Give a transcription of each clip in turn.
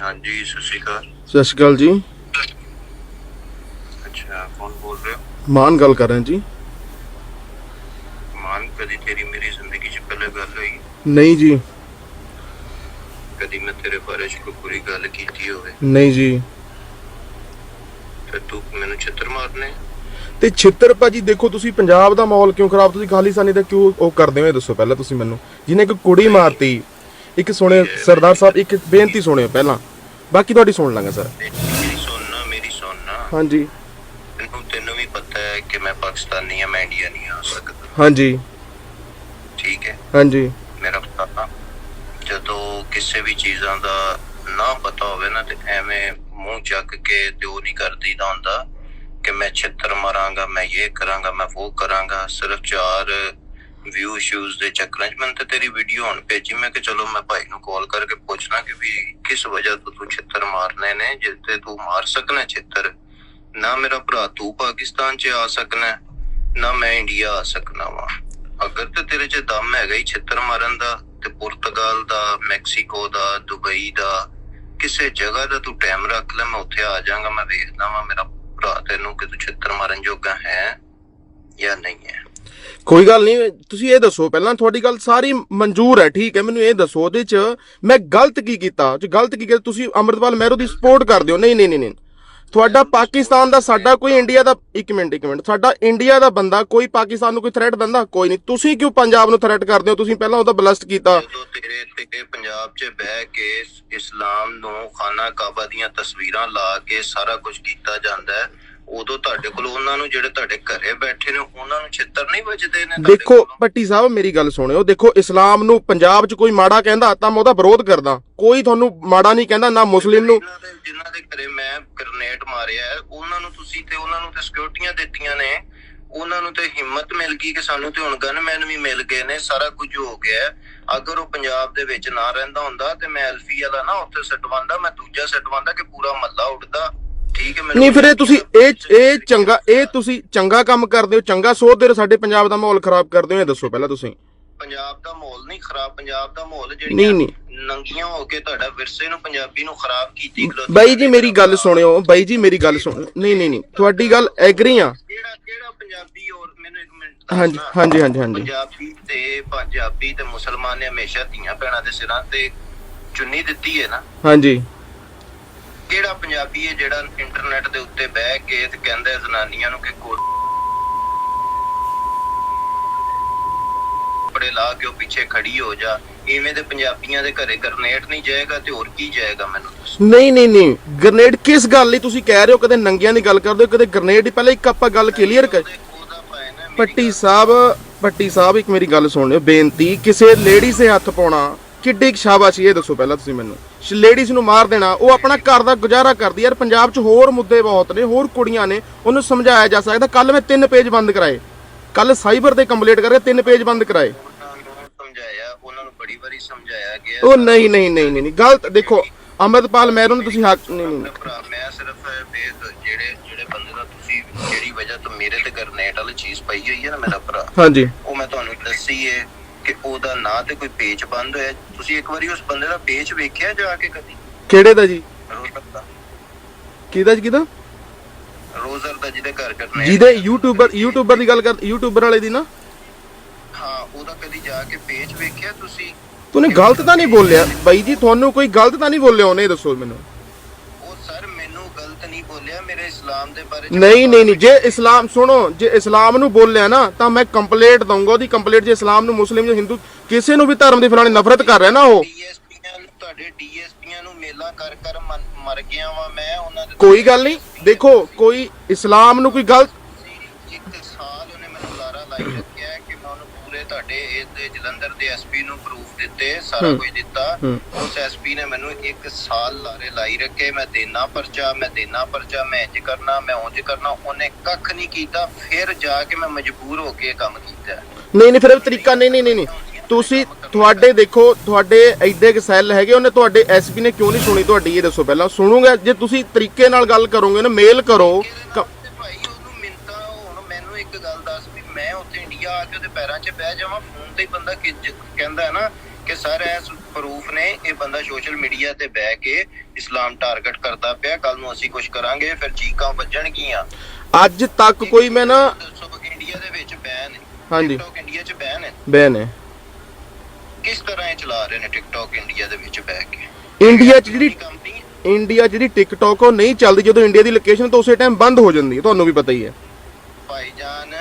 ਹਾਂਜੀ ਸਤਿ ਸ਼੍ਰੀ ਅਕਾਲ। ਸਤਿ ਸ਼੍ਰੀ ਅਕਾਲ ਜੀ। ਅੱਛਾ ਕੌਣ ਬੋਲ ਰਹੇ ਹੋ? ਮਾਨ ਗੱਲ ਕਰ ਰਹੇ ਜੀ। ਮਾਨ ਕਦੀ ਤੇਰੀ ਮੇਰੀ ਜ਼ਿੰਦਗੀ 'ਚ ਪਹਿਲੇ ਗੱਲ ਹੋਈ? ਨਹੀਂ ਜੀ। ਕਦੀ ਮੈਂ ਤੇਰੇ ਬਾਰੇ 'ਚ ਕੋਈ ਬੁਰੀ ਗੱਲ ਕੀਤੀ ਹੋਵੇ? ਨਹੀਂ ਜੀ। ਤੇ ਤੂੰ ਮੈਨੂੰ ਛਿੱਤਰ ਮਾਰਨੇ? ਤੇ ਛਿੱਤਰ ਭਾਜੀ ਦੇਖੋ ਤੁਸੀਂ ਪੰਜਾਬ ਦਾ ਮਾਹੌਲ ਕਿਉਂ ਖਰਾਬ? ਤੁਸੀਂ ਖਾਲਿਸਤਾਨੀ ਦਾ ਕਿਉਂ ਉਹ ਕਰਦੇ ਹੋ? ਇਹ ਦੱਸੋ ਪਹਿਲਾਂ ਤੁਸੀਂ ਮੈਨੂੰ। ਜਿਹਨੇ ਇੱਕ ਕੁੜੀ ਮਾਰਤੀ ਇੱਕ ਸੁਣੇ ਸਰਦਾਰ ਸਾਹਿਬ ਇੱਕ ਬੇਨਤੀ ਸੁਣਿਓ ਪਹਿਲਾਂ। ਬਾਕੀ ਤੁਹਾਡੀ ਸੁਣ ਲਾਂਗਾ ਸਰ ਮੇਰੀ ਸੁਣਨਾ ਮੇਰੀ ਸੁਣਨਾ। ਹਾਂਜੀ। ਤੈਨੂੰ ਤੈਨੂੰ ਵੀ ਪਤਾ ਹੈ ਕਿ ਮੈਂ ਪਾਕਿਸਤਾਨੀ ਆ ਮੈਂ ਇੰਡੀਆ ਨਹੀਂ ਆ ਸਕਦਾ। ਹਾਂਜੀ। ਠੀਕ ਹੈ। ਹਾਂਜੀ। ਮੇਰਾ ਪਤਾ ਜਦੋਂ ਕਿਸੇ ਵੀ ਚੀਜ਼ਾਂ ਦਾ ਨਾ ਪਤਾ ਹੋਵੇ ਨਾ ਤੇ ਐਵੇਂ ਮੂੰਹ ਚੱਕ ਕੇ ਤੇ ਉਹ ਨਹੀਂ ਕਰਦੀ ਦਾ ਹੁੰਦਾ ਕਿ ਮੈਂ ਛਿੱਤਰ ਮਾਰਾਂਗਾ ਮੈਂ ਇਹ ਕਰਾਂਗਾ ਮੈਂ ਉਹ ਕਰਾਂਗਾ ਸਿਰਫ ਚਾਰ ਵਿਊ ਸ਼ੂਜ਼ ਦੇ ਚੱਕਰਾਂ 'ਚ ਮੈਂ ਤੇ ਤੇਰੀ ਵੀਡੀਓ ਹੁਣ ਭੇਜੀ। ਮੈਂ ਕਿ ਚਲੋ ਮੈਂ ਭਾਈ ਨੂੰ ਕਾਲ ਕਰਕੇ ਪੁੱਛਣਾ ਕਿ ਵੀ ਕਿਸ ਵਜ੍ਹਾ ਤੋਂ ਤੂੰ ਛਿੱਤਰ ਮਾਰਨੇ ਨੇ, ਜਿਸ ਤੇ ਤੂੰ ਮਾਰ ਸਕਣਾ ਛਿੱਤਰ? ਨਾ ਮੇਰਾ ਭਰਾ ਤੂੰ ਪਾਕਿਸਤਾਨ 'ਚ ਆ ਸਕਣਾ ਨਾ ਮੈਂ ਇੰਡੀਆ ਆ ਸਕਣਾ ਵਾ। ਅਗਰ ਤੇ ਤੇਰੇ 'ਚ ਦਮ ਹੈਗਾ ਹੀ ਛਿੱਤਰ ਮਾਰਨ ਦਾ ਤੇ ਪੁਰਤਗਾਲ ਦਾ, ਮੈਕਸੀਕੋ ਦਾ, ਦੁਬਈ ਦਾ, ਕਿਸੇ ਜਗ੍ਹਾ ਦਾ ਤੂੰ ਟਾਈਮ ਰੱਖ ਲੈ, ਮੈਂ ਉੱਥੇ ਆ ਜਾਵਾਂਗਾ, ਮੈਂ ਵੇਖਦਾ ਵਾਂ ਮੇਰਾ ਭਰਾ ਤੈਨੂੰ ਕਿ ਤੂੰ ਛਿੱਤਰ ਮਾਰਨ ਜੋਗਾ ਹੈ ਜਾਂ ਨਹੀਂ ਹੈ। ਕੋਈ ਗੱਲ ਨਹੀਂ, ਤੁਸੀਂ ਇਹ ਦੱਸੋ, ਪਹਿਲਾਂ ਤੁਹਾਡੀ ਗੱਲ ਸਾਰੀ ਮਨਜ਼ੂਰ ਹੈ, ਠੀਕ ਹੈ, ਮੈਨੂੰ ਇਹ ਦੱਸੋ ਉਹਦੇ ਚ ਮੈਂ ਗਲਤ ਕੀ ਕੀਤਾ? ਉਹ ਗਲਤ ਕੀ ਕੀਤਾ, ਤੁਸੀਂ ਅੰਮ੍ਰਿਤਪਾਲ ਮਹਿਰੋ ਦੀ ਸਪੋਰਟ ਕਰਦੇ ਹੋ ਨਹੀਂ ਨਹੀਂ ਨਹੀਂ ਤੁਹਾਡਾ ਪਾਕਿਸਤਾਨ ਦਾ, ਸਾਡਾ ਕੋਈ ਇੰਡੀਆ ਦਾ, ਇੱਕ ਮਿੰਟ ਇੱਕ ਮਿੰਟ। ਸਾਡਾ ਇੰਡੀਆ ਦਾ ਬੰਦਾ, ਕੋਈ ਪਾਕਿਸਤਾਨ ਨੂੰ ਕੋਈ ਥ੍ਰੈਟ ਦਿੰਦਾ? ਕੋਈ ਨਹੀਂ। ਤੁਸੀਂ ਕਿਉਂ ਪੰਜਾਬ ਨੂੰ ਥ੍ਰੈਟ ਕਰਦੇ ਹੋ? ਤੁਸੀਂ ਪਹਿਲਾਂ ਉਹਦਾ ਬਲਸਟ ਕੀਤਾ। ਤੇਰੇ ਤੇ ਪੰਜਾਬ 'ਚ ਬਹਿ ਕੇ ਇਸਲਾਮ ਨੂੰ ਖਾਨਾ ਕਾਬਾ ਦੀਆਂ ਤਸਵੀਰਾਂ ਲਾ ਕੇ ਸਾਰਾ ਕੁਝ ਕੀਤਾ ਜਾਂਦਾ ਹੈ ਉਦੋਂ ਤੁਹਾਡੇ ਕੋਲ ਉਹਨਾਂ ਨੂੰ ਜਿਹੜੇ ਤੁਹਾਡੇ ਘਰੇ ਬੈਠੇ ਨੇ ਉਹਨਾਂ ਨੂੰ ਛਿੱਤਰ ਨਹੀਂ ਵੱਜਦੇ ਨੇ ਦੇਖੋ? ਪੱਟੀ ਸਾਹਿਬ ਮੇਰੀ ਗੱਲ ਸੁਣਿਓ। ਦੇਖੋ ਇਸਲਾਮ ਨੂੰ ਪੰਜਾਬ 'ਚ ਕੋਈ ਮਾੜਾ ਕਹਿੰਦਾ ਤਾਂ ਮੈਂ ਉਹਦਾ ਵਿਰੋਧ ਕਰਦਾ। ਕੋਈ ਤੁਹਾਨੂੰ ਮਾੜਾ ਨਹੀਂ ਕਹਿੰਦਾ ਨਾ ਮੁਸਲਿਮ ਨੂੰ। ਜਿਨ੍ਹਾਂ ਦੇ ਦੇ ਘਰੇ ਮੈਂ ਗ੍ਰਨੇਡ ਮਾਰਿਆ ਹੈ, ਉਹਨਾਂ ਨੂੰ ਤੁਸੀਂ ਤੇ ਉਹਨਾਂ ਨੂੰ ਤੇ ਸਿਕਿਉਰਟੀਆਂ ਦਿੱਤੀਆਂ ਨੇ। ਉਹਨਾਂ ਨੂੰ ਤੇ ਹਿੰਮਤ ਮਿਲ ਗਈ ਕਿ ਸਾਨੂੰ ਤੇ ਹੁਣ ਗਨਮੈਨ ਵੀ ਮਿਲ ਗਏ ਨੇ ਸਾਰਾ ਕੁਝ ਹੋ ਗਿਆ। ਅਗਰ ਉਹ ਪੰਜਾਬ ਦੇ ਵਿੱਚ ਨਾ ਰਹਿੰਦਾ ਹੁੰਦਾ ਤੇ ਮੈਂ ਅਲਫੀ ਵਾਲਾ ਨਾ ਉੱਥੇ ਸਟਵਾਉਂਦਾ ਮੈਂ ਦੂਜਾ ਸਟਵਾਉਂਦਾ ਕਿ ਪੂਰਾ ਮੱਲਾ ਉੱਡਦਾ। ਠੀਕ ਹੈ ਨਹੀਂ ਫਿਰ ਇਹ ਤੁਸੀਂ ਇਹ ਇਹ ਚੰਗਾ ਇਹ ਤੁਸੀਂ ਚੰਗਾ ਕੰਮ ਕਰਦੇ ਹੋ ਚੰਗਾ ਸੋਚਦੇ ਹੋ ਸਾਡੇ ਪੰਜਾਬ ਦਾ ਮਾਹੌਲ ਖਰਾਬ ਕਰਦੇ ਹੋ ਇਹ ਦੱਸੋ ਪਹਿਲਾਂ ਤੁਸੀਂ। ਪੰਜਾਬ ਦਾ ਮਾਹੌਲ ਨਹੀਂ ਖਰਾਬ ਪੰਜਾਬ ਦਾ ਮਾਹੌਲ ਨਹੀਂ, ਜਿਹੜੀਆਂ ਨਹੀਂ। ਨੰਗੀਆਂ ਹੋ ਕੇ ਤੁਹਾਡਾ ਵਿਰਸੇ ਨੂੰ ਪੰਜਾਬੀ ਨੂੰ ਖਰਾਬ ਕੀਤੀ ਖਲੋਤੇ ਬਾਈ ਜੀ ਮੇਰੀ ਗੱਲ ਸੁਣਿਓ ਬਾਈ ਜੀ ਮੇਰੀ ਗੱਲ ਸੁਣ ਨਹੀਂ ਨਹੀਂ ਨਹੀਂ ਤੁਹਾਡੀ ਗੱਲ ਐਗਰੀ ਆ। ਕਿਹੜਾ ਕਿਹੜਾ ਪੰਜਾਬੀ ਔਰ ਮੈਨੂੰ ਇੱਕ ਮਿੰਟ ਹਾਂਜੀ। ਹਾਂਜੀ ਹਾਂਜੀ ਹਾਂਜੀ। ਪੰਜਾਬੀ ਤੇ ਪੰਜਾਬੀ ਤੇ ਮੁਸਲਮਾਨ ਨੇ ਹਮੇਸ਼ਾ ਧੀਆਂ ਭੈਣਾਂ ਦੇ ਸਿਰਾਂ ਤੇ ਚੁੰਨੀ ਦਿੱਤੀ ਹੈ ਨਾ। ਹਾਂਜੀ। ਕਿਹੜਾ ਪੰਜਾਬੀ ਹੈ ਜਿਹੜਾ ਇੰਟਰਨੈਟ ਦੇ ਉੱਤੇ ਬਹਿ ਕੇ ਤੇ ਕਹਿੰਦਾ ਜ਼ਨਾਨੀਆਂ ਨੂੰ ਕਿ ਕੋਟ ਕੱਪੜੇ ਲਾ ਕੇ ਉਹ ਪਿੱਛੇ ਖੜੀ ਹੋ ਜਾ ਇਵੇਂ ਦੇ ਪੰਜਾਬੀਆਂ ਦੇ ਘਰੇ ਗਰਨੇਟ ਨਹੀਂ ਜਾਏਗਾ ਤੇ ਹੋਰ ਕੀ ਜਾਏਗਾ ਮੈਨੂੰ ਨਹੀਂ ਨਹੀਂ ਨਹੀਂ ਗ੍ਰਨੇਡ ਕਿਸ ਗੱਲ ਲਈ ਤੁਸੀਂ ਕਹਿ ਰਹੇ ਹੋ? ਕਦੇ ਨੰਗਿਆਂ ਦੀ ਗੱਲ ਕਰਦੇ ਹੋ? ਕਦੇ ਗ੍ਰਨੇਡ ਦੀ ਪਹਿਲਾਂ ਇੱਕ ਆਪਾਂ ਗੱਲ ਕਲੀਅਰ ਕਰ ਪੱਟੀ ਸਾਹਿਬ ਪੱਟੀ ਸਾਹਿਬ ਇੱਕ ਮੇਰੀ ਗੱਲ ਸੁਣ ਲਿਓ ਬੇਨਤੀ ਕਿਸੇ ਲੇਡੀ ਸੇ ਹੱਥ ਪਾਉਣਾ ਕਿੱਡੀ ਕੁ ਸ਼ਾਬਾਸ਼ੀ ਇਹ ਦੱਸੋ ਪਹਿਲਾਂ ਤੁਸੀਂ ਮੈਨੂੰ। ਲੇਡੀਜ਼ ਨੂੰ ਮਾਰ ਦੇਣਾ ਉਹ ਆਪਣਾ ਘਰ ਦਾ ਗੁਜ਼ਾਰਾ ਕਰਦੀ ਯਾਰ ਪੰਜਾਬ 'ਚ ਹੋਰ ਮੁੱਦੇ ਬਹੁਤ ਨੇ ਹੋਰ ਕੁੜੀਆਂ ਨੇ ਉਹਨੂੰ ਸਮਝਾਇਆ ਜਾ ਸਕਦਾ ਕੱਲ ਮੈਂ ਤਿੰਨ ਪੇਜ ਬੰਦ ਕਰਾਏ। ਕੱਲ ਸਾਈਬਰ ਤੇ ਕੰਪਲੀਟ ਕਰਕੇ ਤਿੰਨ ਪੇਜ ਬੰਦ ਕਰਾਏ। ਸਮਝਾਇਆ ਉਹਨਾਂ ਨੂੰ ਬੜੀ ਵਾਰੀ ਸਮਝਾਇਆ ਗਿਆ। ਉਹ ਨਹੀਂ ਨਹੀਂ ਨਹੀਂ ਨਹੀਂ ਗਲਤ ਦੇਖੋ ਅਮਰਪਾਲ ਮਹਿਰੋਂ ਨੂੰ ਤੁਸੀਂ ਹੱਕ ਨਹੀਂ ਨਹੀਂ ਭਰਾ ਮੈਂ ਸਿਰਫ ਬੇਦ ਜਿਹੜੇ ਜਿਹੜੇ ਬੰਦੇ ਦਾ ਤੁਸੀਂ ਜਿਹੜੀ ਵਜ੍ਹਾ ਤੋਂ ਮੇਰੇ ਤੇ ਗਰਨੇਟ ਵਾਲੀ ਚੀਜ਼ ਪਈ ਹੋਈ ਹੈ ਨਾ ਮੇਰਾ ਭਰਾ। ਹਾਂਜੀ। ਉਹ ਮੈਂ ਤੁਹਾਨੂੰ ਦੱਸੀ ਹੈ ਕਿ ਉਹਦਾ ਨਾਂ ਤੇ ਕੋਈ ਪੇਜ ਬੰਦ ਹੋਇਆ? ਤੁਸੀਂ ਇੱਕ ਵਾਰੀ ਉਸ ਬੰਦੇ ਦਾ ਪੇਜ ਵੇਖਿਆ ਜਾ ਕੇ ਕਦੀ? ਕਿਹੜੇ ਦਾ ਜੀ? ਰੋਜ਼ਰ ਦਾ। ਕਿਹਦਾ ਜੀ ਕਿਹਦਾ? ਰੋਜ਼ਰ ਦਾ ਜਿਹਦੇ ਘਰ ਗਰਨੇਟ ਜਿਹਦੇ ਯੂਟਿਊਬਰ ਯੂਟਿਊਬਰ ਦੀ ਗੱਲ ਕਰ ਯੂਟਿਊਬਰ ਵਾਲੇ ਦੀ ਨਾ? ਹਾਂ ਉਹਦਾ ਕਦੀ ਜਾ ਕੇ ਪੇਜ ਵੇਖਿਆ ਤੁਸੀਂ? ਤੂੰ ਗਲਤ ਤਾਂ ਨਹੀਂ ਬੋਲਿਆ? ਬਾਈ ਜੀ ਤੁਹਾਨੂੰ ਕੋਈ ਗਲਤ ਤਾਂ ਨਹੀਂ ਬੋਲਿਆ ਉਹਨੇ ਦੱਸੋ ਮੈਨੂੰ ਉਹ ਸਰ ਮੈਨੂੰ ਗਲਤ ਨਹੀਂ ਬੋਲਿਆ ਮੇਰੇ ਇਸਲਾਮ ਦੇ ਬਾਰੇ ਚ ਨਹੀਂ ਨਹੀਂ ਨਹੀਂ। ਜੇ ਇਸਲਾਮ ਸੁਣੋ ਜੇ ਇਸਲਾਮ ਨੂੰ ਬੋਲਿਆ ਨਾ ਤਾਂ ਮੈਂ ਕੰਪਲੇਂਟ ਦਊਂਗਾ ਉਹਦੀ। ਕੰਪਲੇਂਟ ਜੇ ਇਸਲਾਮ ਨੂੰ ਮੁਸਲਿਮ ਜਾਂ ਹਿੰਦੂ ਕਿਸੇ ਨੂੰ ਵੀ ਧਰਮ ਦੀ ਫਲਾਣੀ ਨਫ਼ਰਤ ਕਰ ਰਿਹਾ ਨਾ ਉਹ। ਡੀਐਸਪੀਆਂ ਨੂੰ ਤੁਹਾਡੇ ਡੀਐਸਪੀਆਂ ਨੂੰ ਮੇਲਾ ਕਰ ਕਰ ਮਨ- ਮਰ ਗਿਆ ਵਾਂ ਮੈਂ ਉਹਨਾਂ ਦੇ ਕੋਈ ਗੱਲ ਨਹੀਂ। ਦੇਖੋ ਕੋਈ ਇਸਲਾਮ ਨੂੰ ਕੋਈ ਗਲਤ ਇੱਕ ਹੈ ਕਿ ਮੈਂ ਉਹਨੂੰ ਪੂਰੇ ਤੁਹਾਡੇ ਇਹਦੇ ਜਲੰਧਰ ਦੇ ਐਸਪੀ ਨੂੰ ਪ੍ਰੂਫ ਦਿੱਤੇ ਸਾਰਾ। ਕੁਝ ਦਿੱਤਾ। ਉਸ ਐਸਪੀ ਨੇ ਮੈਨੂੰ ਇੱਕ ਸਾਲ ਲਾਰੇ ਲਾਈ ਰੱਖੇ ਮੈਂ ਦੇਣਾ ਪਰਚਾ ਮੈਂ ਦੇਣਾ ਪਰਚਾ ਮੈਂ ਇੰਜ ਕਰਨਾ ਮੈਂ ਉਂਝ ਕਰਨਾ ਉਹਨੇ ਕੱਖ ਨਹੀਂ ਕੀਤਾ ਫਿਰ ਜਾ ਕੇ ਮੈਂ ਮਜਬੂਰ ਹੋ ਕੇ ਕੰਮ ਕੀਤਾ ਨਹੀਂ ਨਹੀਂ ਫਿਰ ਤਰੀਕਾ ਨਹੀਂ ਨਹੀਂ ਨਹੀਂ ਤੁਸੀਂ ਤੁਹਾਡੇ ਦੇਖੋ ਤੁਹਾਡੇ ਐਡੇ ਕੁ ਸੈੱਲ ਹੈਗੇ ਉਹਨੇ ਤੁਹਾਡੇ ਐਸਪੀ ਨੇ ਕਿਉਂ ਨਹੀਂ ਸੁਣੀ ਤੁਹਾਡੀ ਇਹ ਦੱਸੋ ਪਹਿਲਾਂ ਸੁਣੂਗਾ ਜੇ ਤੁਸੀਂ ਤਰੀਕੇ ਨਾਲ ਗੱਲ ਕਰੋਗੇ ਨਾ ਮੇਲ ਕਰੋ ਭਾਈ ਵੀ ਮੈਂ ਉੱਥੇ ਇੰਡੀਆ ਆ ਕੇ ਉਹਦੇ ਪੈਰਾਂ 'ਚ ਬਹਿ ਜਾਵਾਂ ਫੋਨ ਤੇ ਹੀ ਬੰਦਾ ਕਹਿੰਦਾ ਹੈ ਨਾ ਕਿ ਸਰ ਐਸ ਪ੍ਰੂਫ ਨੇ ਇਹ ਬੰਦਾ ਸੋਸ਼ਲ ਮੀਡੀਆ ਤੇ ਬਹਿ ਕੇ ਇਸਲਾਮ ਟਾਰਗੇਟ ਕਰਦਾ ਪਿਆ ਕੱਲ ਨੂੰ ਅਸੀਂ ਕੁਝ ਕਰਾਂਗੇ ਫਿਰ ਚੀਕਾਂ ਵੱਜਣਗੀਆਂ। ਅੱਜ ਤੱਕ ਕੋਈ ਮੈਂ ਨਾ ਇੰਡੀਆ ਦੇ ਵਿੱਚ ਬੈਨ ਹੈ ਹਾਂਜੀ। ਟਿਕਟੌਕ ਇੰਡੀਆ 'ਚ ਬੈਨ ਹੈ ਬੈਨ ਹੈ। ਕਿਸ ਤਰ੍ਹਾਂ ਇਹ ਚਲਾ ਰਹੇ ਨੇ ਟਿਕਟੌਕ ਇੰਡੀਆ ਦੇ ਵਿੱਚ ਬਹਿ ਕੇ? ਇੰਡੀਆ 'ਚ ਜਿਹੜੀ ਕੰਪਨੀ ਇੰਡੀਆ ਜਿਹੜੀ ਟਿਕਟੌਕ ਉਹ ਨਹੀਂ ਚੱਲਦੀ ਜਦੋਂ ਇੰਡੀਆ ਦੀ ਲੋਕੇਸ਼ਨ ਤਾਂ ਉਸੇ ਟਾਈਮ ਬੰਦ ਹੋ ਜਾਂਦੀ ਹੈ ਤੁਹਾਨੂੰ ਵੀ ਪਤਾ ਹੀ ਹੈ। ਭਾਈਜਾਨ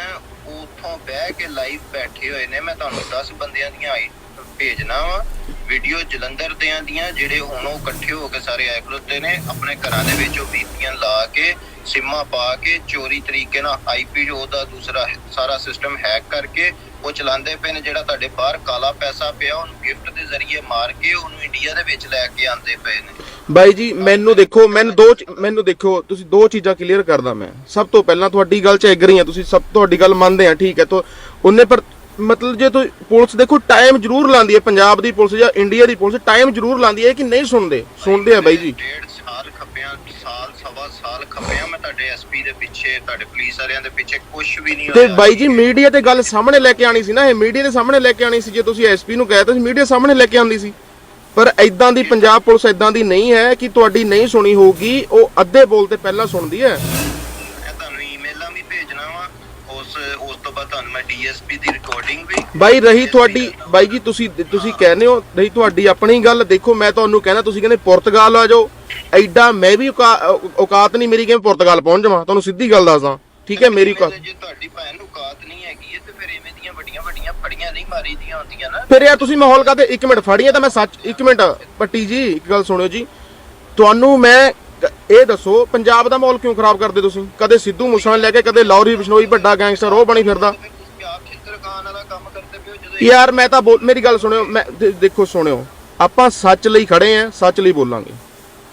ਬਹਿ ਕੇ ਲਾਈਵ ਬੈਠੇ ਹੋਏ ਨੇ ਮੈਂ ਤੁਹਾਨੂੰ 10 ਬੰਦਿਆਂ ਦੀਆਂ ਆਈ ਭੇਜਣਾ ਵਾ। ਵੀਡੀਓ ਜਲੰਧਰ ਦਿਆਂ ਦੀਆਂ ਜਿਹੜੇ ਹੁਣ ਉਹ ਇਕੱਠੇ ਹੋ ਕੇ ਸਾਰੇ ਆਏ ਖਲੋਤੇ ਨੇ, ਆਪਣੇ ਘਰਾਂ ਦੇ ਵਿੱਚ ਉਹ VPN ਲਾ ਕੇ, ਸਿਮਾਂ ਪਾ ਕੇ, ਚੋਰੀ ਤਰੀਕੇ ਨਾਲ ਆਈਪੀ ਉਹਦਾ ਦੂਸਰਾ ਸਾਰਾ ਸਿਸਟਮ ਹੈਕ ਕਰਕੇ ਉਹ ਚਲਾਉਂਦੇ ਪਏ ਨੇ, ਜਿਹੜਾ ਤੁਹਾਡੇ ਬਾਹਰ ਕਾਲਾ ਪੈਸਾ ਪਿਆ, ਉਹਨੂੰ ਗਿਫਟ ਦੇ ਜ਼ਰੀਏ ਮਾਰ ਕੇ ਉਹਨੂੰ ਇੰਡੀਆ ਦੇ ਵਿੱਚ ਲੈ ਕੇ ਆਂਦੇ ਪਏ ਨੇ। ਬਾਈ ਜੀ, ਮੈਨੂੰ ਦੇਖੋ, ਮੈਨੂੰ ਦੋ ਮੈਨੂੰ ਦੇਖੋ, ਤੁਸੀਂ ਦੋ ਚੀਜ਼ਾਂ ਕਲੀਅਰ ਕਰਦਾ ਮੈਂ। ਸਭ ਤੋਂ ਪਹਿਲਾਂ ਤੁਹਾਡੀ ਗੱਲ 'ਚ ਐਗਰੀ ਹਾਂ ਤੁਸੀਂ ਸਭ ਤੁਹਾਡੀ ਗੱਲ ਮੰਨਦੇ ਆ, ਠੀਕ ਹੈ, ਤਾਂ ਉਹਨੇ ਪਰ ਮਤਲਬ ਜੇ ਤੁਸੀਂ ਪੁਲਿਸ ਦੇਖੋ ਟਾਈਮ ਜ਼ਰੂਰ ਲਾਂਦੀ ਹੈ ਪੰਜਾਬ ਦੀ ਪੁਲਿਸ ਜਾਂ ਇੰਡੀਆ ਦੀ ਪੁਲਿਸ ਟਾਈਮ ਜ਼ਰੂਰ ਲਾਂਦੀ ਹੈ ਕਿ ਨਹੀਂ ਸੁਣਦੇ ਸੁਣਦੇ ਆ ਬਾਈ ਜੀ। ਡੇਢ ਸਾਲ ਖੱਪਿਆ ਸਾਲ ਸਵਾ ਸਾਲ ਖੱਪਿਆ ਮੈਂ ਤੁਹਾਡੇ ਐਸਪੀ ਦੇ ਪਿੱਛੇ ਤੁਹਾਡੇ ਪੁਲਿਸ ਵਾਲਿਆਂ ਦੇ ਪਿੱਛੇ ਕੁਝ ਵੀ ਨਹੀਂ ਤੇ ਬਾਈ ਜੀ ਮੀਡੀਆ ਤੇ ਗੱਲ ਸਾਹਮਣੇ ਲੈ ਕੇ ਆਣੀ ਸੀ ਨਾ ਇਹ ਮੀਡੀਆ ਦੇ ਸਾਹਮਣੇ ਲੈ ਕੇ ਆਣੀ ਸੀ ਜੇ ਤੁਸੀਂ ਐਸਪੀ ਨੂੰ ਕਹਿ ਤਾ ਸੀ ਮੀਡੀਆ ਸਾਹਮਣੇ ਲੈ ਕੇ ਆਂਦੀ ਸੀ। ਪਰ ਐਦਾਂ ਦੀ ਪੰਜਾਬ ਪੁਲਿਸ ਐਦਾਂ ਦੀ ਨਹੀਂ ਹੈ ਕਿ ਤੁਹਾਡੀ ਨਹੀਂ ਸੁਣੀ ਹੋਊਗੀ ਉਹ ਅੱਧੇ ਬੋਲ ਤੇ ਪਹਿਲਾਂ ਸੁਣਦੀ ਹੈ। ਡੀਐਸਪੀ ਦੀ ਰਿਕਾਰਡਿੰਗ ਵੀ। ਬਾਈ ਰਹੀ ਤੁਹਾਡੀ ਬਾਈ ਜੀ ਤੁਸੀਂ ਤੁਸੀਂ ਕਹਿੰਦੇ ਹੋ ਰਹੀ ਤੁਹਾਡੀ ਆਪਣੀ ਗੱਲ। ਦੇਖੋ ਮੈਂ ਤੁਹਾਨੂੰ ਕਹਿੰਦਾ ਤੁਸੀਂ ਕਹਿੰਦੇ ਪੁਰਤਗਾਲ ਆ ਜਾਓ। ਐਡਾ ਮੈਂ ਵੀ ਔਕਾ- ਔਕਾਤ ਨਹੀਂ ਮੇਰੀ ਕਿ ਮੈਂ ਪੁਰਤਗਾਲ ਪਹੁੰਚ ਜਾਵਾਂ। ਤੁਹਾਨੂੰ ਸਿੱਧੀ ਗੱਲ ਦੱਸਦਾ। ਠੀਕ ਹੈ ਮੇਰੀ ਔਕਾਤ ਜੇ ਤੁਹਾਡੀ ਭੈਣ ਨੂੰ ਔਕਾਤ ਨਹੀਂ ਹੈਗੀ ਹੈ ਤੇ ਫਿਰ ਐਵੇਂ ਦੀਆਂ ਵੱਡੀਆਂ ਵੱਡੀਆਂ ਫੜੀਆਂ ਨਹੀਂ ਮਾਰੀ ਦੀਆਂ ਹੁੰਦੀਆਂ ਨਾ। ਫਿਰ ਯਾਰ ਤੁਸੀਂ ਮਾਹੌਲ ਕਾਤੇ ਇੱਕ ਮਿੰਟ ਫੜੀਏ ਤਾਂ ਮੈਂ ਸੱਚ ਇੱਕ ਮਿੰਟ। ਪੱਟੀ ਜੀ ਇੱਕ ਗੱਲ ਸੁਣਿਓ ਜੀ। ਤੁਹਾਨੂੰ ਮੈਂ ਇਹ ਦੱਸੋ ਪੰਜਾਬ ਦਾ ਮਾਹੌਲ ਕਿਉਂ ਖਰਾਬ ਕਰਦੇ ਤੁਸੀਂ? ਕਦੇ ਸਿੱਧੂ ਮੂਸੇਵਾਲੇ ਲੈ ਕੇ ਕਦੇ ਲੌਰੀ ਬਿਸ਼ਨੋਈ ਵੱਡਾ ਗੈਂਗਸਟਰ ਉਹ ਬਣੀ ਫਿਰਦਾ। ਛਿੱਤਰ ਖਾਨ ਵਾਲਾ ਕੰਮ ਕਰਦੇ ਪਿਓ ਜਦੋਂ ਯਾਰ ਮੈਂ ਤਾਂ ਬੋਲ- ਮੇਰੀ ਗੱਲ ਸੁਣਿਓ ਮੈਂ ਦੇ- ਦੇਖੋ ਸੁਣਿਓ ਆਪਾਂ ਸੱਚ ਲਈ ਖੜੇ ਆਂ ਸੱਚ ਲਈ ਬੋਲਾਂਗੇ।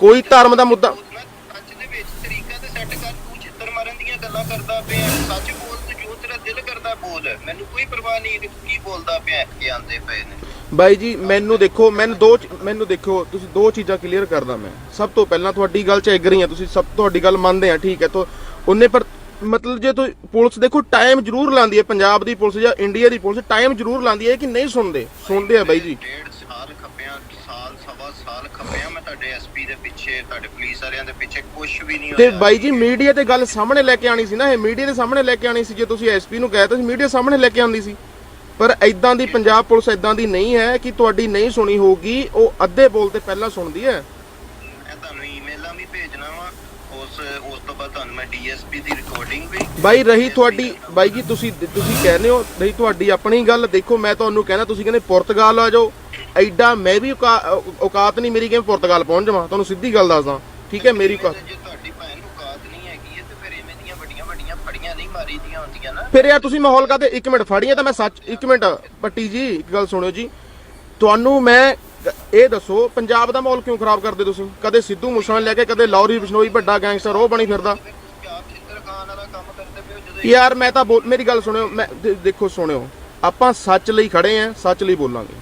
ਕੋਈ ਧਰਮ ਦਾ ਮੁੱਦਾ ਮੈਂ ਸੱਚ ਦੇ ਵਿੱਚ ਤਰੀਕਾ ਤੇ ਸੈੱਟ ਕਰ ਤੂੰ ਛਿੱਤਰ ਮਾਰਨ ਦੀਆਂ ਗੱਲਾਂ ਕਰਦਾ ਪਿਆ ਸੱਚ ਬੋਲ ਤੇ ਜੋ ਤੇਰਾ ਦਿਲ ਕਰਦਾ ਬੋਲ। ਮੈਨੂੰ ਕੋਈ ਪਰਵਾਹ ਨਹੀਂ ਕਿ ਤੂੰ ਕੀ ਬੋਲਦਾ ਪਿਆ ਕੀ ਆਂਦੇ ਪਏ ਨੇ। ਬਾਈ ਜੀ ਮੈਨੂੰ ਦੇਖੋ ਮੈਨੂੰ ਦੋ ਚ- ਮੈਨੂੰ ਦੇਖੋ ਤੁਸੀਂ ਦੋ ਚੀਜ਼ਾਂ ਕਲੀਅਰ ਕਰਦਾ ਮੈਂ। ਸਭ ਤੋਂ ਪਹਿਲਾਂ ਤੁਹਾਡੀ ਗੱਲ 'ਚ ਐਗਰੀ ਹਾਂ ਤੁਸੀਂ ਸਭ ਤੁਹਾਡੀ ਗੱਲ ਮੰਨਦੇ ਆ ਠੀਕ ਹੈ ਤਾਂ ਉਹਨੇ ਪਰ ਮਤਲਬ ਜੇ ਤੁਸੀਂ ਪੁਲਿਸ ਦੇਖੋ ਟਾਈਮ ਜ਼ਰੂਰ ਲਾਂਦੀ ਹੈ ਪੰਜਾਬ ਦੀ ਪੁਲਿਸ ਜਾਂ ਇੰਡੀਆ ਦੀ ਪੁਲਿਸ ਟਾਈਮ ਜ਼ਰੂਰ ਲਾਂਦੀ ਹੈ ਕਿ ਨਹੀਂ ਸੁਣਦੇ? ਸੁਣਦੇ ਆ ਬਾਈ ਜੀ। ਡੇਢ ਸਾਲ ਖੱਪਿਆ ਸਾਲ ਸਵਾ ਸਾਲ ਖੱਪਿਆ ਮੈਂ ਤੁਹਾਡੇ ਐਸਪੀ ਦੇ ਪਿੱਛੇ ਤੁਹਾਡੇ ਪੁਲਿਸ ਵਾਲਿਆਂ ਦੇ ਪਿੱਛੇ ਕੁਝ ਵੀ ਨਹੀਂ ਤੇ ਬਾਈ ਜੀ ਮੀਡੀਆ ਤੇ ਗੱਲ ਸਾਹਮਣੇ ਲੈ ਕੇ ਆਣੀ ਸੀ ਨਾ ਇਹ ਮੀਡੀਆ ਦੇ ਸਾਹਮਣੇ ਲੈ ਕੇ ਆਣੀ ਸੀ ਜੇ ਤੁਸੀਂ ਐਸਪੀ ਨੂੰ ਕਹਿ ਤਾ ਸੀ ਮੀਡੀਆ ਸਾਹਮਣੇ ਲੈ ਕੇ ਆਂਦੀ ਸੀ। ਪਰ ਐਦਾਂ ਦੀ ਪੰਜਾਬ ਪੁਲਿਸ ਐਦਾਂ ਦੀ ਨਹੀਂ ਹੈ ਕਿ ਤੁਹਾਡੀ ਨਹੀਂ ਸੁਣੀ ਹੋਊਗੀ ਉਹ ਅੱਧੇ ਬੋਲ ਤੇ ਪਹਿਲਾਂ ਸੁਣਦੀ ਹੈ ਮੈਂ ਤੁਹਾਨੂੰ ਈਮੇਲਾਂ ਵੀ ਭੇਜਣਾ ਵਾ ਉਸ ਉਸ ਤੋਂ ਬਾਅਦ ਤੁਹਾਨੂੰ ਮੈਂ ਡੀਐਸਪੀ ਦੀ ਰਿਕਾਰਡਿੰਗ ਵੀ ਬਾਈ ਰਹੀ ਤੁਹਾਡੀ ਬਾਈ ਜੀ ਤੁਸੀਂ ਤੁਸੀਂ ਕਹਿੰਦੇ ਹੋ ਰਹੀ ਤੁਹਾਡੀ ਆਪਣੀ ਗੱਲ। ਦੇਖੋ ਮੈਂ ਤੁਹਾਨੂੰ ਕਹਿੰਦਾ ਤੁਸੀਂ ਕਹਿੰਦੇ ਪੁਰਤਗਾਲ ਆ ਜਾਓ। ਐਡਾ ਮੈਂ ਵੀ ਔਕਾ- ਔਕਾਤ ਨਹੀਂ ਮੇਰੀ ਕਿ ਪੁਰਤਗਾਲ ਪਹੁੰਚ ਜਾਵਾਂ। ਤੁਹਾਨੂੰ ਸਿੱਧੀ ਗੱਲ ਦੱਸਦਾ। ਠੀਕ ਹੈ ਮੇਰੀ ਔਕਾਤ ਜੇ ਤੁਹਾਡੀ ਭੈਣ ਨੂੰ ਔਕਾਤ ਨਹੀਂ ਹੈਗੀ ਤੇ ਫਿਰ ਐਵੇਂ ਦੀਆਂ ਵੱਡੀਆਂ ਵੱਡੀਆਂ ਫੜੀਆਂ ਨਹੀਂ ਮਾਰੀ ਦੀਆਂ ਹੁੰਦੀਆਂ ਨਾ। ਫਿਰ ਯਾਰ ਤੁਸੀਂ ਮਾਹੌਲ ਕਾਤੇ ਇੱਕ ਮਿੰਟ ਫੜੀਏ ਤਾਂ ਮੈਂ ਸੱਚ ਇੱਕ ਮਿੰਟ। ਪੱਟੀ ਜੀ ਇੱਕ ਗੱਲ ਸੁਣਿਓ ਜੀ। ਤੁਹਾਨੂੰ ਮੈਂ ਇਹ ਦੱਸੋ, ਪੰਜਾਬ ਦਾ ਮਾਹੌਲ ਕਿਉਂ ਖਰਾਬ ਕਰਦੇ ਤੁਸੀਂ? ਕਦੇ ਸਿੱਧੂ ਮੂਸੇਵਾਲੇ ਲੈ ਕੇ, ਕਦੇ ਲੌਰੀ ਬਿਸ਼ਨੋਈ, ਵੱਡਾ ਗੈਂਗਸਟਰ, ਉਹ ਬਣੀ ਫਿਰਦਾ। ਯਾਰ, ਮੈਂ ਤਾਂ ਬੋਲ- ਮੇਰੀ ਗੱਲ ਸੁਣਿਓ, ਮੈਂ ਦੇਖੋ, ਸੁਣਿਓ। ਆਪਾਂ ਸੱਚ ਲਈ ਖੜੇ ਆਂ, ਸੱਚ ਲਈ ਬੋਲਾਂਗੇ।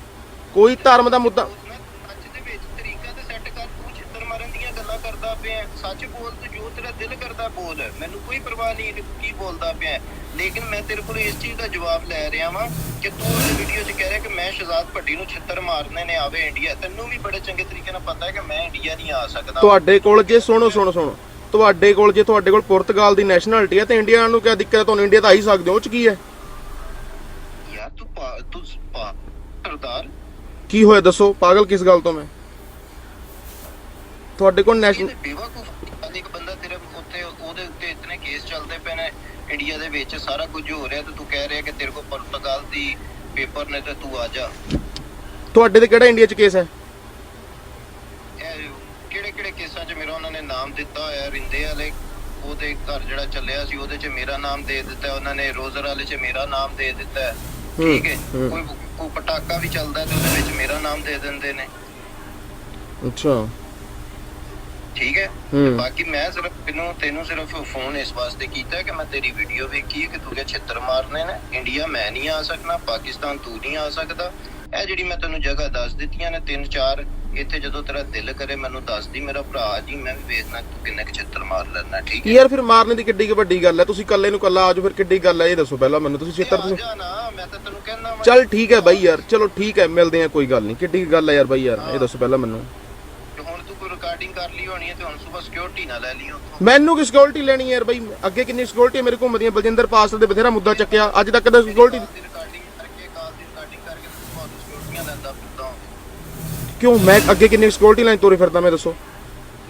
ਕੋਈ ਧਰਮ ਦਾ ਮੁੱਦਾ ਮੈਂ ਸੱਚ ਦੇ ਵਿੱਚ ਤਰੀਕਾ ਤੇ ਸੈੱਟ ਕਰ ਤੂੰ ਛਿੱਤਰ ਮਾਰਨ ਦੀਆਂ ਗੱਲਾਂ ਕਰਦਾ ਪਿਆ ਸੱਚ ਬੋਲ ਤੇ ਜੋ ਤੇਰਾ ਦਿਲ ਕਰਦਾ ਬੋਲ। ਮੈਨੂੰ ਕੋਈ ਪਰਵਾਹ ਨਹੀਂ ਕਿ ਕੀ ਬੋਲਦਾ ਪਿਆ ਲੇਕਿਨ ਮੈਂ ਤੇਰੇ ਕੋਲ ਇਸ ਚੀਜ਼ ਦਾ ਜਵਾਬ ਲੈ ਰਿਹਾ ਵਾਂ ਕਿ ਤੂੰ ਇਸ ਵੀਡੀਓ 'ਚ ਕਹਿ ਰਿਹਾ ਕਿ ਮੈਂ ਸ਼ਹਜ਼ਾਦ ਭੱਟੀ ਨੂੰ ਛਿੱਤਰ ਮਾਰਨੇ ਨੇ ਆਵੇ ਇੰਡੀਆ ਤੈਨੂੰ ਵੀ ਬੜੇ ਚੰਗੇ ਤਰੀਕੇ ਨਾਲ ਪਤਾ ਹੈ ਕਿ ਮੈਂ ਇੰਡੀਆ ਨਹੀਂ ਆ ਸਕਦਾ। ਤੁਹਾਡੇ ਕੋਲ ਜੇ ਸੁਣੋ ਸੁਣੋ ਸੁਣੋ। ਤੁਹਾਡੇ ਕੋਲ ਜੇ ਤੁਹਾਡੇ ਕੋਲ ਪੁਰਤਗਾਲ ਦੀ ਨੈਸ਼ਨੈਲਿਟੀ ਹੈ ਤੇ ਇੰਡੀਆ ਨੂੰ ਕੀ ਦਿੱਕਤ ਹੈ? ਤੁਹਾਨੂੰ ਇੰਡੀਆ ਤਾਂ ਆ ਹੀ ਸਕਦੇ ਹੋ ਉਹ ਚ ਕੀ ਹੈ? ਯਾਰ ਤੂੰ ਪਾ- ਤੂੰ ਪਾ ਸਰਦਾਰ। ਕੀ ਹੋਇਆ ਦੱਸੋ? ਪਾਗਲ ਕਿਸ ਗੱਲ ਤੋਂ ਮੈਂ? ਤੁਹਾਡੇ ਕੋਲ ਨੈਸ਼ਨਲ ਬੇਵਕੂਫ ਇੱਕ ਬੰਦਾ ਤੇਰੇ ਉੱਤੇ ਉਹਦੇ ਉੱਤੇ ਇਤਨੇ ਕੇਸ ਚੱਲਦੇ ਪਏ ਨੇ ਇੰਡੀਆ ਦੇ ਵਿੱਚ ਸਾਰਾ ਕੁਝ ਹੋ ਰਿਹਾ ਤੇ ਤੂੰ ਕਹਿ ਰਿਹਾ ਕਿ ਤੇਰੇ ਕੋਲ ਪੁਰਤਗਾਲ ਦੀ ਪੇਪਰ ਨੇ ਤੇ ਤੂੰ ਆ ਜਾ ਤੁਹਾਡੇ ਤੇ ਕਿਹੜਾ ਇੰਡੀਆ ਚ ਕੇਸ ਹੈ ਕਿਹੜੇ ਕਿਹੜੇ ਕੇਸਾਂ 'ਚ ਮੇਰਾ ਉਹਨਾਂ ਨੇ ਨਾਮ ਦਿੱਤਾ ਹੋਇਆ ਰਿੰਦੇ ਵਾਲੇ ਉਹਦੇ ਘਰ ਜਿਹੜਾ ਚੱਲਿਆ ਸੀ ਉਹਦੇ 'ਚ ਮੇਰਾ ਨਾਮ ਦੇ ਦਿੱਤਾ ਉਹਨਾਂ ਨੇ ਰੋਜ਼ਰ ਵਾਲੇ 'ਚ ਮੇਰਾ ਨਾਮ ਦੇ ਦਿੱਤਾ। ਠੀਕ ਹੈ ਹੂੰ। ਕੋਈ ਕੋਈ ਪਟਾਕਾ ਵੀ ਚੱਲਦਾ ਤੇ ਉਹਦੇ ਵਿੱਚ ਮੇਰਾ ਨਾਮ ਦੇ ਦਿੰਦੇ ਨੇ ਅੱਛਾ ਠੀਕ ਹੈ? ਬਾਕੀ ਮੈਂ ਸਿਰਫ ਤੈਨੂੰ ਤੈਨੂੰ ਸਿਰਫ ਫੋਨ ਇਸ ਵਾਸਤੇ ਕੀਤਾ ਕਿ ਮੈਂ ਤੇਰੀ ਵੀਡੀਓ ਵੇਖੀ ਹੈ ਕਿ ਤੂੰ ਕਿ ਛਿੱਤਰ ਮਾਰਨੇ ਨੇ? ਇੰਡੀਆ ਮੈਂ ਨਹੀਂ ਆ ਸਕਣਾ ਪਾਕਿਸਤਾਨ ਤੂੰ ਨਹੀਂ ਆ ਸਕਦਾ। ਇਹ ਜਿਹੜੀ ਮੈਂ ਤੈਨੂੰ ਜਗ੍ਹਾ ਦੱਸ ਦਿੱਤੀਆਂ ਨੇ ਤਿੰਨ ਚਾਰ ਇੱਥੇ ਜਦੋਂ ਤੇਰਾ ਦਿਲ ਕਰੇ ਮੈਨੂੰ ਦੱਸ ਦੀ ਮੇਰਾ ਭਰਾ ਜੀ ਮੈਂ ਵੀ ਵੇਖਣਾ ਤੂੰ ਕਿੰਨੇ ਕੁ ਛਿੱਤਰ ਮਾਰ ਲੈਣਾ ਠੀਕ ਹੈ? ਯਾਰ ਫਿਰ ਮਾਰਨੇ ਦੀ ਕਿੱਡੀ ਕੁ ਵੱਡੀ ਗੱਲ ਹੈ ਤੁਸੀਂ ਇਕੱਲੇ ਨੂੰ ਇਕੱਲਾ ਆਜੋ ਫਿਰ ਕਿੱਡੀ ਗੱਲ ਹੈ ਇਹ ਦੱਸੋ ਪਹਿਲਾਂ ਮੈਨੂੰ ਤੁਸੀਂ ਛੇਤਰ ਤੁਸੀਂ ਜਾ ਨਾ ਮੈਂ ਤਾਂ ਤੈਨੂੰ ਕਹਿੰਦਾ ਵਾਂ। ਚੱਲ ਠੀਕ ਹੈ ਬਾਈ ਯਾਰ ਚਲੋ ਠੀਕ ਹੈ ਮਿਲਦੇ ਆ ਕੋਈ ਗੱਲ ਨਹੀਂ ਕਿੱਡੀ ਕੁ ਗੱਲ ਹੈ ਯਾਰ ਬਾਈ ਯਾਰ ਇਹ ਦੱਸੋ ਪਹਿਲਾਂ ਮੈਨੂੰ ਕਿ ਹੁਣ ਤੂੰ ਕੋਈ ਰਿਕਾਰਡਿੰਗ ਕਰ ਲਈ ਹੋਣੀ ਹੈ ਤੇ ਹੁਣ ਸਵੇਰ ਸਿਕਿਉਰਿਟੀ ਨਾ ਲੈ ਲਈ ਉੱਥੋਂ। ਮੈਨੂੰ ਕੀ ਸਿਕਿਉਰਿਟੀ ਲੈਣੀ ਯਾਰ ਬਾਈ? ਅੱਗੇ ਕਿੰਨੀ ਸਿਕਿਉਰਿਟੀ ਮੇਰੇ ਘੁੰਮਦੀਆਂ ਬਲਜਿੰਦਰ ਪਾਸਲ ਦੇ ਬਥੇਰਾ ਮੁੱਦਾ ਚੱਕਿਆ। ਅੱਜ ਤੱਕ ਤਾਂ ਸਿਕਿਉਰਿਟੀ ਦੀ ਰਿਕਾਰਡਿੰਗ ਕਰਕੇ ਕਾਲ ਦੀ ਰਿਕਾਰਡਿੰਗ ਕਰਕੇ ਤੂੰ ਬਹੁਤ ਸਿਕਿਉਰਿਟੀਆਂ ਲੈਂਦਾ ਫਿਰਦਾ ਕਿਉਂ? ਮੈਂ ਅੱਗੇ ਕਿੰਨੀ ਸਿਕਿਉਰਿਟੀ ਲਾਈਨ ਤੋਰੇ ਫਿਰਦਾ ਮੈਂ ਦੱਸੋ।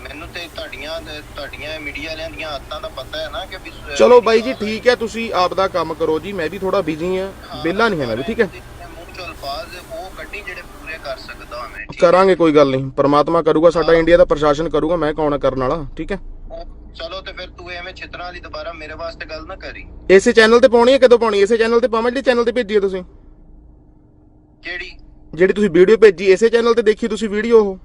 ਮੈਨੂੰ ਤੇ ਤੁਹਾਡੀਆਂ ਤੁਹਾਡੀਆਂ ਮੀਡੀਆ ਵਾਲਿਆਂ ਦੀਆਂ ਆਦਤਾਂ ਦਾ ਪਤਾ ਹੈ ਨਾ ਕਿ ਵੀ ਸ- ਚਲੋ ਬਾਈ ਜੀ ਠੀਕ ਹੈ ਤੁਸੀਂ ਆਪ ਦਾ ਕੰਮ ਕਰੋ ਜੀ। ਮੈਂ ਵੀ ਥੋੜਾ ਬਿਜ਼ੀ ਆ ਵਿਹਲਾ ਨਹੀਂ ਹੈ ਮੈਂ ਵੀ ਠੀਕ ਹੈ। ਮੂੰਹ ਚੋਂ ਅਲਫਾਜ਼ ਉਹ ਕੱਢੀ ਜਿਹੜੇ ਪੂਰੇ ਕਰ ਸਕਦਾ ਹਾਂ ਮੈਂ ਠੀਕ ਹੈ? ਕਰਾਂਗੇ ਕੋਈ ਗੱਲ ਨਹੀਂ। ਪਰਮਾਤਮਾ ਕਰੂਗਾ ਸਾਡਾ ਇੰਡੀਆ ਦਾ ਪ੍ਰਸ਼ਾਸਨ ਕਰੂਗਾ ਮੈਂ ਕੌਣ ਆ ਕਰਨ ਵਾਲਾ ਠੀਕ ਹੈ? ਚਲੋ ਤੇ ਫਿਰ ਤੂੰ ਐਵੇਂ ਛਿੱਤਰਾਂ ਦੀ ਦੁਬਾਰਾ ਮੇਰੇ ਵਾਸਤੇ ਗੱਲ ਨਾ ਕਰੀ। ਇਸੇ ਚੈਨਲ ਤੇ ਪਾਉਣੀ ਹੈ ਕਦੋਂ ਪਾਉਣੀ ਹੈ? ਇਸੇ ਚੈਨਲ ਤੇ ਪਾਵਾਂ ਜਿਹੜੀ ਚੈਨਲ ਤੇ ਭੇਜੀ ਹੈ ਤੁਸੀਂ। ਕਿਹੜੀ? ਜਿਹੜੀ ਤੁਸੀਂ ਵੀਡੀਓ ਭੇਜੀ ਇਸੇ ਚੈਨਲ ਤੇ ਦੇਖੀ ਤੁਸੀਂ ਵੀਡੀਓ ਉਹ?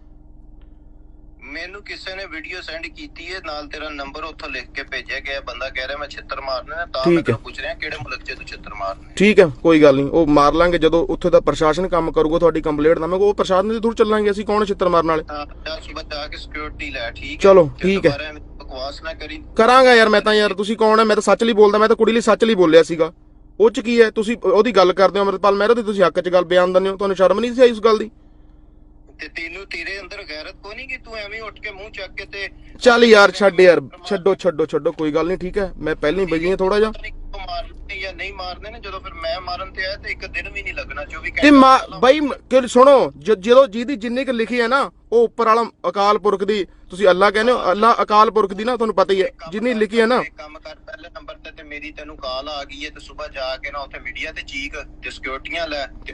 ਮੈਨੂੰ ਕਿਸੇ ਨੇ ਵੀਡੀਓ ਸੈਂਡ ਕੀਤੀ ਹੈ ਨਾਲ ਤੇਰਾ ਨੰਬਰ ਉੱਥੋਂ ਲਿਖ ਕੇ ਭੇਜਿਆ ਗਿਆ ਬੰਦਾ ਕਹਿ ਰਿਹਾ ਮੈਂ ਛਿੱਤਰ ਮਾਰਨੇ ਤਾਂ ਮੈਂ। ਤੈਨੂੰ ਪੁੱਛ ਰਿਹਾ ਕਿਹੜੇ ਮੁਲਕ 'ਚ ਤੂੰ ਛਿੱਤਰ ਮਾਰਨੇ ਠੀਕ ਹੈ ਕੋਈ ਗੱਲ ਨਹੀਂ। ਉਹ ਮਾਰ ਲਾਂਗੇ ਜਦੋਂ ਉੱਥੇ ਦਾ ਪ੍ਰਸ਼ਾਸਨ ਕੰਮ ਕਰੂਗਾ ਤੁਹਾਡੀ ਕੰਪਲੇਂਟ ਨਾ ਮੈਂ ਉਹ ਪ੍ਰਸ਼ਾਸਨ ਦੇ ਥਰੂ ਚੱਲਾਂਗੇ ਅਸੀਂ ਕੌਣ ਛਿੱਤਰ ਮਾਰਨ ਵਾਲੇ? ਹਾਂ ਜਾ ਸੁਬਹ ਜਾ ਕੇ ਸਿਕਿਉਰਿਟੀ ਲੈ ਠੀਕ ਹੈ। ਚਲੋ, ਠੀਕ ਹੈ। ਬਕਵਾਸ ਨਾ ਕਰੀ। ਕਰਾਂਗਾ ਯਾਰ ਮੈਂ ਤਾਂ ਯਾਰ ਤੁਸੀਂ ਕੌਣ ਹੈ? ਮੈਂ ਤਾਂ ਸੱਚ ਲਈ ਬੋਲਦਾ ਮੈਂ ਤਾਂ ਕੁੜੀ ਲਈ ਸੱਚ ਲਈ ਬੋਲਿਆ ਸੀਗਾ। ਉਹ ਚ ਕੀ ਹੈ? ਤੁਸੀਂ ਉਹਦੀ ਗੱਲ ਕਰਦੇ ਹੋ ਅਮਰਪਾਲ ਮਹਿਰੋ ਦੀ ਤੁਸੀਂ ਹੱਕ ਚ ਗੱਲ ਬਿਆਨ ਦਿੰਦੇ ਹੋ ਤੁਹਾਨੂੰ ਸ਼ਰਮ ਨਹੀਂ ਸੀ ਆਈ ਉਸ ਗੱਲ ਦੀ? ਤੇ ਤੈਨੂੰ ਤੇਰੇ ਅੰਦਰ ਗੈਰਤ ਕੋ ਨਹੀਂ ਕਿ ਤੂੰ ਐਵੇਂ ਉੱਠ ਕੇ ਮੂੰਹ ਚੱਕ ਕੇ ਤੇ ਚੱਲ ਯਾਰ ਛੱਡ ਯਾਰ ਛੱਡੋ ਛੱਡੋ ਛੱਡੋ ਕੋਈ ਗੱਲ ਨਹੀਂ ਠੀਕ ਹੈ? ਮੈਂ ਪਹਿਲਾਂ ਹੀ ਬਜੀ ਥੋੜਾ ਜਿਹਾ। ਮਾਰਨੇ ਜਾਂ ਨਹੀਂ ਮਾਰਨੇ ਨੇ ਜਦੋਂ ਫਿਰ ਮੈਂ ਮਾਰਨ ਤੇ ਆਇਆ ਤੇ ਇੱਕ ਦਿਨ ਵੀ ਨਹੀਂ ਲੱਗਣਾ 24 ਘੰਟੇ ਤੇ ਮਾ ਬਾਈ ਮ- ਕਿ ਸੁਣੋ ਜ- ਜਦੋਂ ਜਿਹਦੀ ਜਿੰਨੀ ਕੁ ਲਿਖੀ ਹੈ ਨਾ ਉਹ ਉੱਪਰ ਵਾਲਾ ਅਕਾਲ ਪੁਰਖ ਦੀ ਤੁਸੀਂ ਅੱਲਾ ਕਹਿੰਦੇ ਹੋ ਅੱਲਾ ਅਕਾਲ ਪੁਰਖ ਦੀ ਨਾ ਤੁਹਾਨੂੰ ਪਤਾ ਹੀ ਹੈ ਜਿੰਨੀ ਲਿਖੀ ਹੈ ਨਾ। ਇੱਕ ਕੰਮ ਕਰ ਪਹਿਲੇ ਨੰਬਰ ਤੇ ਤੇ ਮੇਰੀ ਤੈਨੂੰ ਕਾਲ ਆ ਗਈ ਹੈ ਤੇ ਸਵੇਰ ਜਾ ਕੇ ਨਾ ਉੱਥੇ ਮੀਡੀਆ ਤੇ ਚੀਕ ਤੇ ਸਿਕਿਉਰਟੀਆਂ ਲੈ ਤੇ